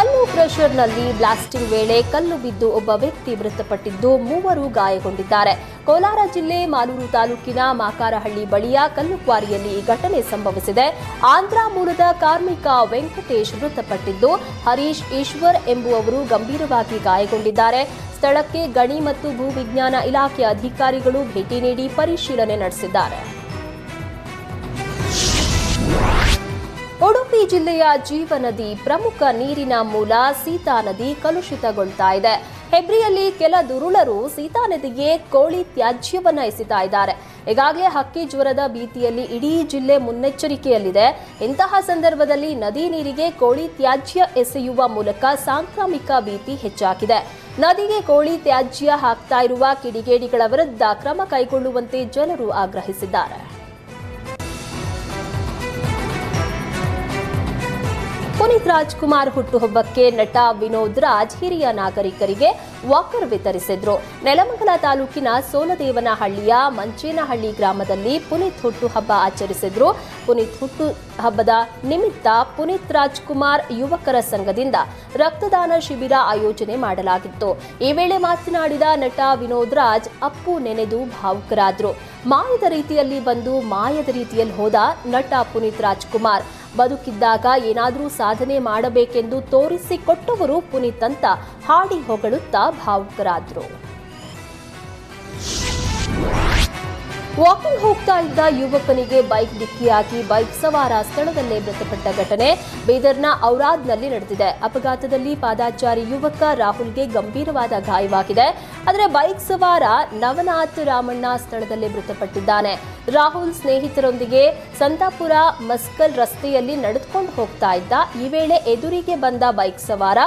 ಕಲ್ಲು ಕ್ರಷರ್ನಲ್ಲಿ ಬ್ಲಾಸ್ಟಿಂಗ್ ವೇಳೆ ಕಲ್ಲು ಬಿದ್ದು ಒಬ್ಬ ವ್ಯಕ್ತಿ ಮೃತಪಟ್ಟಿದ್ದು ಮೂವರು ಗಾಯಗೊಂಡಿದ್ದಾರೆ. ಕೋಲಾರ ಜಿಲ್ಲೆ ಮಾಲೂರು ತಾಲೂಕಿನ ಮಾಕಾರಹಳ್ಳಿ ಬಳಿಯ ಕಲ್ಲು ಕ್ವಾರಿಯಲ್ಲಿ ಈ ಘಟನೆ ಸಂಭವಿಸಿದೆ. ಆಂಧ್ರ ಮೂಲದ ಕಾರ್ಮಿಕ ವೆಂಕಟೇಶ್ ಮೃತಪಟ್ಟಿದ್ದು ಹರೀಶ್ ಈಶ್ವರ್ ಎಂಬುವವರು ಗಂಭೀರವಾಗಿ ಗಾಯಗೊಂಡಿದ್ದಾರೆ. ಸ್ಥಳಕ್ಕೆ ಗಣಿ ಮತ್ತು ಭೂವಿಜ್ಞಾನ ಇಲಾಖೆ ಅಧಿಕಾರಿಗಳು ಭೇಟಿ ನೀಡಿ ಪರಿಶೀಲನೆ ನಡೆಸಿದ್ದಾರೆ. ಉಡುಪಿ ಜಿಲ್ಲೆಯ ಜೀವನದಿ ಪ್ರಮುಖ ನೀರಿನ ಮೂಲ ಸೀತಾ ನದಿ ಕಲುಷಿತಗೊಳ್ತಾ ಇದೆ. ಹೆಬ್ರಿಯಲ್ಲಿ ಕೆಲ ದುರುಳರು ಸೀತಾ ನದಿಗೆ ಕೋಳಿ ತ್ಯಾಜ್ಯವನ್ನ ಎಸಿತಾ ಇದ್ದಾರೆ. ಈಗಾಗಲೇ ಹಕ್ಕಿ ಜ್ವರದ ಭೀತಿಯಲ್ಲಿ ಇಡೀ ಜಿಲ್ಲೆ ಮುನ್ನೆಚ್ಚರಿಕೆಯಲ್ಲಿದೆ. ಇಂತಹ ಸಂದರ್ಭದಲ್ಲಿ ನದಿ ನೀರಿಗೆ ಕೋಳಿ ತ್ಯಾಜ್ಯ ಎಸೆಯುವ ಮೂಲಕ ಸಾಂಕ್ರಾಮಿಕ ಭೀತಿ ಹೆಚ್ಚಾಗಿದೆ. ನದಿಗೆ ಕೋಳಿ ತ್ಯಾಜ್ಯ ಹಾಕ್ತಾ ಇರುವ ಕಿಡಿಗೇಡಿಗಳ ವಿರುದ್ಧ ಕ್ರಮ ಕೈಗೊಳ್ಳುವಂತೆ ಜನರು ಆಗ್ರಹಿಸಿದ್ದಾರೆ. ಪುನೀತ್ ರಾಜ್ಕುಮಾರ್ ಹುಟ್ಟುಹಬ್ಬಕ್ಕೆ ನಟ ವಿನೋದ್ ರಾಜ್ ಹಿರಿಯ ನಾಗರಿಕರಿಗೆ ವಾಕರ್ ವಿತರಿಸಿದ್ರು. ನೆಲಮಂಗಲ ತಾಲೂಕಿನ ಸೋಲದೇವನಹಳ್ಳಿಯ ಮಂಚೇನಹಳ್ಳಿ ಗ್ರಾಮದಲ್ಲಿ ಪುನೀತ್ ಹುಟ್ಟುಹಬ್ಬ ಆಚರಿಸಿದ್ರು. ಪುನೀತ್ ಹುಟ್ಟು ಹಬ್ಬದ ನಿಮಿತ್ತ ಪುನೀತ್ ರಾಜ್ಕುಮಾರ್ ಯುವಕರ ಸಂಘದಿಂದ ರಕ್ತದಾನ ಶಿಬಿರ ಆಯೋಜನೆ ಮಾಡಲಾಗಿತ್ತು. ಈ ವೇಳೆ ಮಾತನಾಡಿದ ನಟ ವಿನೋದ್ ರಾಜ್, ಅಪ್ಪು ನೆನೆದು ಭಾವುಕರಾದ್ರು. ಮಾಯದ ರೀತಿಯಲ್ಲಿ ಬಂದು ಮಾಯದ ರೀತಿಯಲ್ಲಿ ಹೋದ ನಟ ಪುನೀತ್ ರಾಜ್ಕುಮಾರ್. ಬದುಕಿದ್ದಾಗ ಏನಾದರೂ ಸಾಧನೆ ಮಾಡಬೇಕೆಂದು ತೋರಿಸಿಕೊಟ್ಟವರು ಪುನೀತ್ ಅಂತ ಹಾಡಿ ಹೊಗಳುತ್ತಾ ಭಾವುಕರಾದ್ರು. ವಾಕಿಂಗ್ ಹೋಗ್ತಾ ಇದ್ದ ಯುವಕನಿಗೆ ಬೈಕ್ ಡಿಕ್ಕಿಯಾಗಿ ಬೈಕ್ ಸವಾರ ಸ್ಥಳದಲ್ಲೇ ಮೃತಪಟ್ಟ ಘಟನೆ ಬೀದರ್ನ ಔರಾದ್ನಲ್ಲಿ ನಡೆದಿದೆ. ಅಪಘಾತದಲ್ಲಿ ಪಾದಾಚಾರಿ ಯುವಕ ರಾಹುಲ್ಗೆ ಗಂಭೀರವಾದ ಗಾಯವಾಗಿದೆ. ಆದರೆ ಬೈಕ್ ಸವಾರ ನವನಾಥ್ ರಾಮಣ್ಣ ಸ್ಥಳದಲ್ಲೇ ಮೃತಪಟ್ಟಿದ್ದಾನೆ. ರಾಹುಲ್ ಸ್ನೇಹಿತರೊಂದಿಗೆ ಸಂತಾಪುರ ಮಸ್ಕಲ್ ರಸ್ತೆಯಲ್ಲಿ ನಡೆದುಕೊಂಡು ಹೋಗ್ತಾ ಇದ್ದ. ಈ ವೇಳೆ ಎದುರಿಗೆ ಬಂದ ಬೈಕ್ ಸವಾರ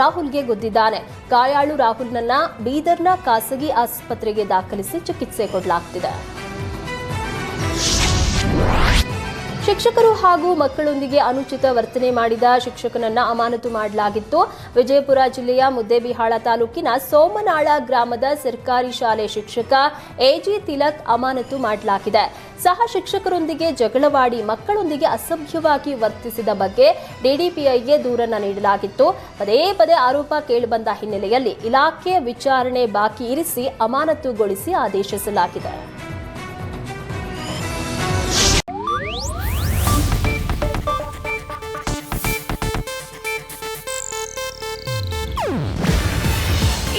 ರಾಹುಲ್ಗೆ ಗುದ್ದಿದ್ದಾನೆ. ಗಾಯಾಳು ರಾಹುಲ್ನನ್ನ ಬೀದರ್ನ ಖಾಸಗಿ ಆಸ್ಪತ್ರೆಗೆ ದಾಖಲಿಸಿ ಚಿಕಿತ್ಸೆ ಕೊಡಲಾಗ್ತಿದೆ. ಶಿಕ್ಷಕರು ಹಾಗೂ ಮಕ್ಕಳೊಂದಿಗೆ ಅನುಚಿತ ವರ್ತನೆ ಮಾಡಿದ ಶಿಕ್ಷಕನನ್ನ ಅಮಾನತು ಮಾಡಲಾಗಿತ್ತು. ವಿಜಯಪುರ ಜಿಲ್ಲೆಯ ಮುದ್ದೇಬಿಹಾಳ ತಾಲೂಕಿನ ಸೋಮನಾಳ ಗ್ರಾಮದ ಸರ್ಕಾರಿ ಶಾಲೆ ಶಿಕ್ಷಕ ಎಜಿ ತಿಲಕ್ ಅಮಾನತು ಮಾಡಲಾಗಿದೆ. ಸಹ ಶಿಕ್ಷಕರೊಂದಿಗೆ ಜಗಳವಾಡಿ ಮಕ್ಕಳೊಂದಿಗೆ ಅಸಭ್ಯವಾಗಿ ವರ್ತಿಸಿದ ಬಗ್ಗೆ ಡಿಡಿಪಿಐಗೆ ದೂರನ್ನ ನೀಡಲಾಗಿತ್ತು. ಪದೇ ಪದೇ ಆರೋಪ ಕೇಳಿಬಂದ ಹಿನ್ನೆಲೆಯಲ್ಲಿ ಇಲಾಖೆ ವಿಚಾರಣೆ ಬಾಕಿ ಇರಿಸಿ ಅಮಾನತುಗೊಳಿಸಿ ಆದೇಶಿಸಲಾಗಿದೆ.